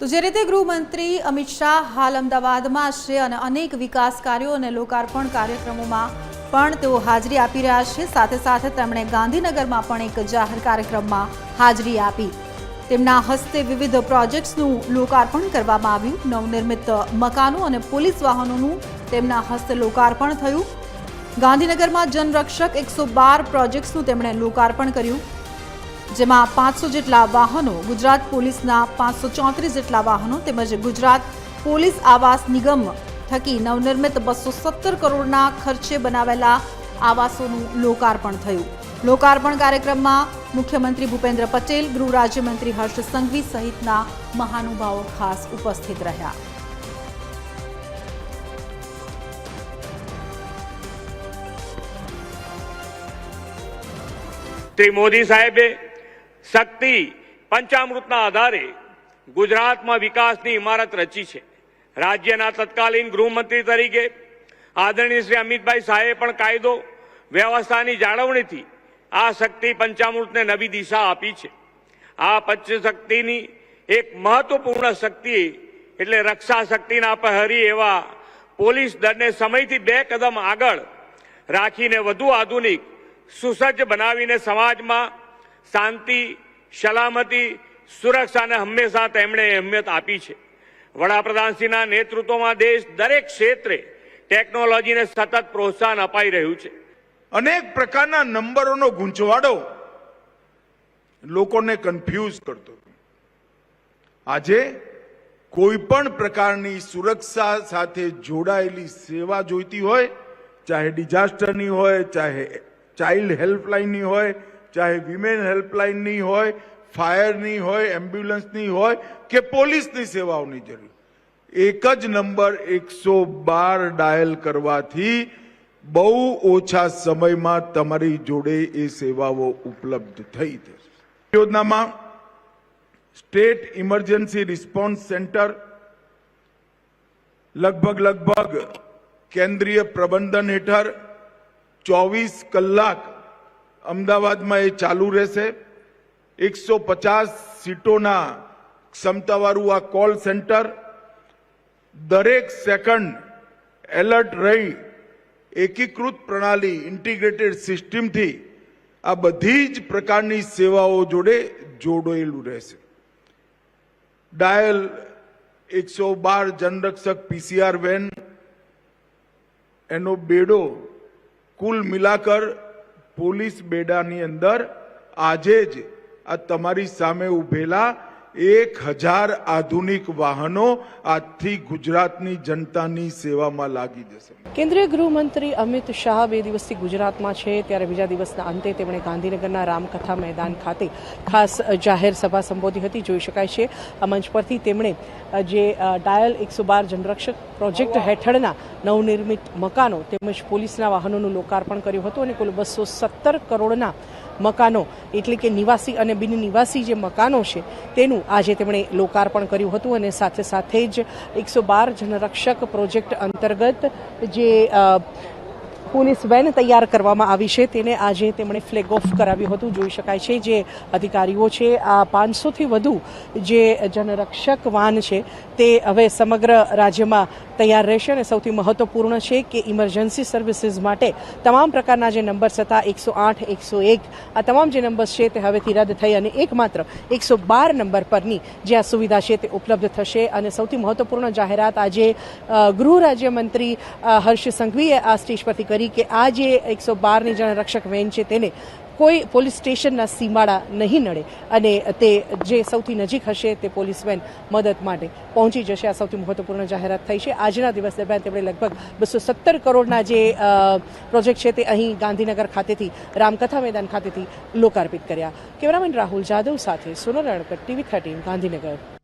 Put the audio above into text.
તો જે રીતે ગૃહમંત્રી અમિત શાહ હાલ અમદાવાદમાં છે અને અનેક વિકાસ કાર્યો અને લોકાર્પણ કાર્યક્રમોમાં પણ તેઓ હાજરી આપી રહ્યા છે. સાથે સાથે તેમણે ગાંધીનગરમાં પણ એક જાહેર કાર્યક્રમમાં હાજરી આપી. તેમના હસ્તે વિવિધ પ્રોજેક્ટ્સનું લોકાર્પણ કરવામાં આવ્યું. નવનિર્મિત મકાનો અને પોલીસ વાહનોનું તેમના હસ્તે લોકાર્પણ થયું. ગાંધીનગરમાં જનરક્ષક એકસો બાર પ્રોજેક્ટ્સનું તેમણે લોકાર્પણ કર્યું. જેમાં પાંચસો જેટલા વાહનો ગુજરાત પોલીસના પાંચસો ચોત્રીસ જેટલા વાહનો તેમજ ગુજરાત પોલીસ આવાસ નિગમ થકી નવનિર્મિત બસો સત્તર કરોડના ખર્ચે બનાવેલા આવાસોનું લોકાર્પણ થયું. લોકાર્પણ કાર્યક્રમમાં મુખ્યમંત્રી ભૂપેન્દ્ર પટેલ, ગૃહ રાજ્યમંત્રી હર્ષ સંઘવી સહિતના મહાનુભાવો ખાસ ઉપસ્થિત રહ્યા. શ્રી મોદી સાહેબે શક્તિ પંચામૃતના આધારે ગુજરાતમાં વિકાસની ઇમારત રચી છે. રાજ્યના તત્કાલીન ગૃહમંત્રી તરીકે આદરણીય શ્રી અમિતભાઈ શાહે પણ કાયદો વ્યવસ્થાની જાળવણીથી આ શક્તિ પંચામૃતને નવી દિશા આપી છે. આ પંચ શક્તિની એક મહત્વપૂર્ણ શક્તિ એટલે રક્ષા શક્તિના પ્રહરી એવા પોલીસ દળને સમયથી બે કદમ આગળ રાખીને વધુ આધુનિક, સુસજ્જ બનાવીને સમાજમાં શાંતિ સલામતી, સુરક્ષાને હંમેશા તેમણે અહેમિયત આપી છે. વડાપ્રધાનશ્રીના નેતૃત્વમાં દેશ દરેક ક્ષેત્રે ટેકનોલોજીને સતત પ્રોત્સાહન અપાઈ રહ્યું છે. અનેક પ્રકારના નંબરોનો ગૂંચવાડો લોકોને કન્ફ્યુઝ કરતો. આજે કોઈ પણ પ્રકારની સુરક્ષા સાથે જોડાયેલી સેવા જોઈતી હોય, ચાહે ડિઝાસ્ટરની હોય, ચાહે ચાઇલ્ડ હેલ્પલાઇનની હોય ચાહે વિમેન હેલ્પલાઇનની હોય ફાયરની હોય એમ્બ્યુલન્સની હોય કે પોલીસની સેવાઓની જરૂર એક જ નંબર એકસો બાર ડાયલ કરવાથી બહુ ઓછા સમયમાં તમારી જોડે એ સેવાઓ ઉપલબ્ધ થઈ જશે યોજનામાં સ્ટેટ ઇમરજન્સી રિસ્પોન્સ સેન્ટર લગભગ લગભગ કેન્દ્રીય પ્રબંધન હેઠળ ચોવીસ કલાક અમદાવાદમાં એ ચાલુ રહેશે. એકસો પચાસ સીટોના ક્ષમતાવાળું આ કોલ સેન્ટર દરેક સેકન્ડ એલર્ટ રહી. એકીકૃત પ્રણાલી ઇન્ટિગ્રેટેડ સિસ્ટમથી આ બધી જ પ્રકારની સેવાઓ જોડે જોડાયેલું રહેશે. ડાયલ એકસો બાર જનરક્ષક પીસીઆર વેન. એનો બેડો કુલ મિલાકર પોલીસ બેડાની અંદર આજે જ આ તમારી સામે ઉભેલા એક હજાર આધુનિક વાહનો આજથી ગુજરાતની જનતાની સેવામાં લાગી જશે. કેન્દ્રીય ગૃહમંત્રી અમિત શાહ બે દિવસથી ગુજરાતમાં છે, ત્યારે બીજા દિવસના અંતે તેમણે ગાંધીનગરના રામકથા મેદાન ખાતે ખાસ જાહેર સભા સંબોધી હતી. જોઈ શકાય છે, આ મંચ પરથી તેમણે જે ડાયલ એકસો બાર જનરક્ષક પ્રોજેક્ટ હેઠળના નવનિર્મિત મકાનો તેમજ પોલીસના વાહનોનું લોકાર્પણ કર્યું હતું અને કુલ બસો સત્તર કરોડના મકાનો, એટલે કે નિવાસી અને બિન નિવાસી જે મકાનો છે, તેનું આજે તેમણે લોકાર્પણ કર્યું હતું અને સાથે સાથે જ એકસો બાર જનરક્ષક પ્રોજેક્ટ અંતર્ગત જે પોલીસ વેન તૈયાર કરવામાં આવી છે. તેને આજે તેમણે ફ્લેગ ઓફ કરાવ્યું હતું. જોઈ શકાય છે જે અધિકારીઓ છે, આ પાંચસોથી વધુ જે જનરક્ષક વાન છે, તે હવે સમગ્ર રાજ્યમાં તૈયાર રહેશે અને સૌથી મહત્વપૂર્ણ છે કે ઇમરજન્સી સર્વિસીસ માટે તમામ પ્રકારના જે નંબર્સ હતા, એકસો આઠ, એકસો એક, આ તમામ જે નંબર્સ છે તે હવેથી રદ થઈ અને એકમાત્ર એકસો બાર નંબર પરની જે આ સુવિધા છે તે ઉપલબ્ધ થશે. અને સૌથી મહત્વપૂર્ણ જાહેરાત આજે ગૃહ રાજ્યમંત્રી હર્ષ સંઘવીએ આ સ્ટેજ પરથી કરી કે આ જે એકસો બારની જણ રક્ષક વેન છે તેને કોઈ પોલીસ સ્ટેશનના સીમાડા નહીં નડે અને તે જે સૌથી નજીક હશે તે પોલીસ વેન મદદ માટે પહોંચી જશે. આ સૌથી મહત્વપૂર્ણ જાહેરાત થઈ છે. આજના દિવસ દરમિયાન તેમણે લગભગ બસો સત્તર કરોડના જે પ્રોજેક્ટ છે તે અહીં ગાંધીનગર ખાતેથી, રામકથા મેદાન ખાતેથી લોકાર્પિત કર્યા. કેમેરામેન રાહુલ જાદવ સાથે સોનલ રણકટ ટીવી થર્ટીન ગાંધીનગર.